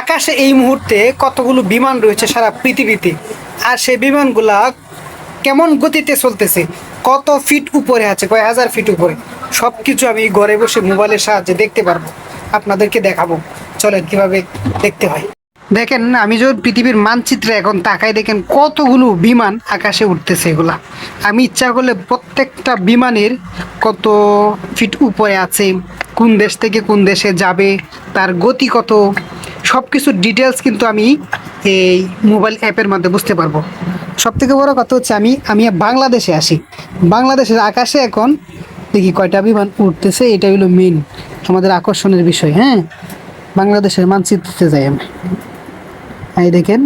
আকাশে এই মুহূর্তে কতগুলো বিমান রয়েছে সারা পৃথিবীতে? আর সেই বিমানগুলা কেমন গতিতে চলতেছে? কত ফিট উপরে আছে? কয় হাজার ফিট উপরে? সব কিছু আমি ঘরে বসে মোবাইলের সাহায্যে দেখতে পারব। আপনাদেরকে দেখাবো। চলেন কীভাবে দেখতে হয়। দেখেন, আমি যখন পৃথিবীর মানচিত্রে এখন তাকাই, দেখেন কতগুলো বিমান আকাশে উঠতেছে এগুলা। আমি ইচ্ছা করলে প্রত্যেকটা বিমানের কত ফিট উপরে আছে, কোন দেশ থেকে কোন দেশে যাবে, তার গতি কত সব কিছুর ডিটেলস কিন্তু আমি এই মোবাইল অ্যাপের মধ্যে বুঝতে পারব। সব থেকে বড় কথা হচ্ছে আমি আমি বাংলাদেশে আসি। বাংলাদেশের আকাশে এখন দেখি কয়টা বিমান উঠতেছে এটা হলো মেন আমাদের আকর্ষণের বিষয় হ্যাঁ? বাংলাদেশের মানচিত্রতে যাই আমি। এই দেখেন,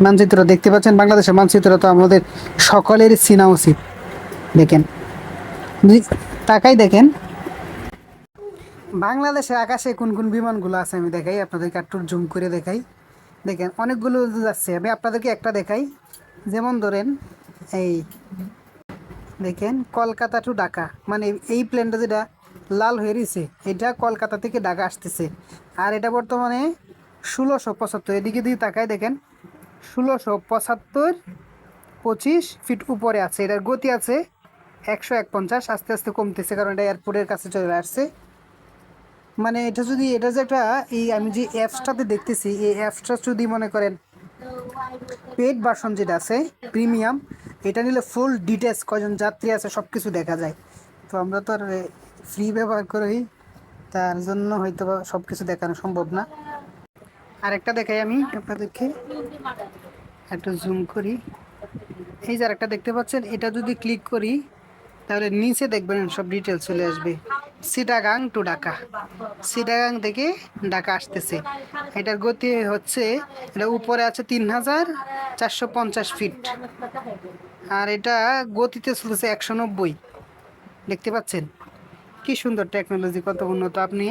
মানচিত্র দেখতে পাচ্ছেন? বাংলাদেশের মানচিত্র তো আমাদের সকলেরই চেনা উচিত। দেখেন তাকাই দেখেন বাংলাদেশের আকাশে কোন কোন বিমানগুলো আছে আমি দেখাই, আপনাদেরকে একটু জুম করে দেখাই। দেখেন, অনেকগুলো যাচ্ছে, আমি আপনাদেরকে একটা দেখাই। যেমন ধরেন, এই দেখেন, কলকাতা টু ঢাকা। মানে এই প্লেনটা যেটা লাল হয়ে রয়েছে, এটা কলকাতা থেকে ঢাকা আসতেছে। আর এটা বর্তমানে ষোলোশো পঁচাত্তর, এদিকে দিয়ে তাকায় দেখেন, ষোলোশো পঁচাত্তর পঁচিশ ফিট উপরে আছে। এটার গতি আছে একশো এক পঞ্চাশ আস্তে আস্তে কমতেছে কারণ এটা এয়ারপোর্টের কাছে চলে আসছে। মানে এটা যদি, এটা যে একটা, এই আমি যে অ্যাপসটাতে দেখতেছি, এই অ্যাপসটা যদি মনে করেন পেড ভার্সন যেটা আছে প্রিমিয়াম এটা নিলে ফুল ডিটেলস কজন যাত্রী আছে সব কিছু দেখা যায়। তো আমরা তো আর ফ্রি ব্যবহার করি, তার জন্য হয়তো সব কিছু দেখানো সম্ভব না। আরেকটা দেখাই আমি আপনাদেরকে। একটু জুম করি। এই যে আরেকটা দেখতে পাচ্ছেন, এটা যদি ক্লিক করি, তাহলে নিচে দেখবেন সব ডিটেলস চলে আসবে। সিটাগাং টু ঢাকা সিটাগাং থেকে ঢাকা আসতেছে। এটার গতি হচ্ছে, এটা উপরে আছে তিন হাজার চারশো পঞ্চাশ ফিট আর এটা গতিতে চলতেছে একশো নব্বই। দেখতে পাচ্ছেন? কি সুন্দর টেকনোলজি কত উন্নত। আপনি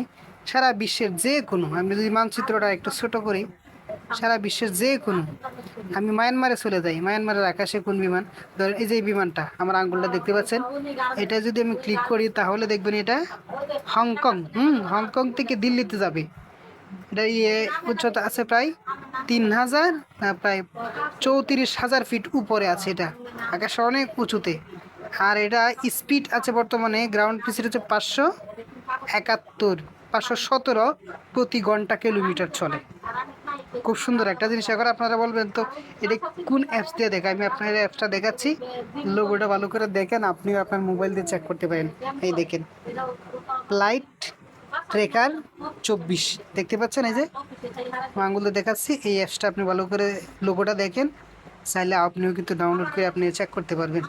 সারা বিশ্বের যে কোনো আমি যদি মানচিত্রটা একটু ছোট করি সারা বিশ্বের যে কোনো আমি মায়ানমারে চলে যাই। মায়ানমারের আকাশে কোন বিমান? ধরেন এই যে বিমানটা, আমার আঙ্গুলটা দেখতে পাচ্ছেন। এটা যদি আমি ক্লিক করি, তাহলে দেখবেন এটা হংকং। হুম, হংকং থেকে দিল্লিতে যাবে। এটা ইয়ে উচ্চতা আছে প্রায় তিন হাজার প্রায় চৌত্রিশ হাজার ফিট উপরে আছে এটা। আকাশে অনেক উঁচুতে। আর এটা স্পিড আছে বর্তমানে গ্রাউন্ড পিসির হচ্ছে পাঁচশো একাত্তর, পাঁচশো সতেরো প্রতি ঘণ্টা কিলোমিটার চলে। খুব সুন্দর একটা জিনিস। এখন আপনারা বলবেন তো, এটা কোন অ্যাপস দিয়ে দেখা? আমি আপনার অ্যাপসটা দেখাচ্ছি। লোগোটা ভালো করে দেখেন, আপনিও আপনার মোবাইল দিয়ে চেক করতে পারেন। এই দেখেন ফ্লাইট ট্রেকার চব্বিশ। দেখতে পাচ্ছেন এই যে? আঙুলে দেখাচ্ছি, এই অ্যাপসটা আপনি ভালো করে লোগোটা দেখেন। চাইলে আপনিও কিন্তু ডাউনলোড করে আপনি চেক করতে পারবেন।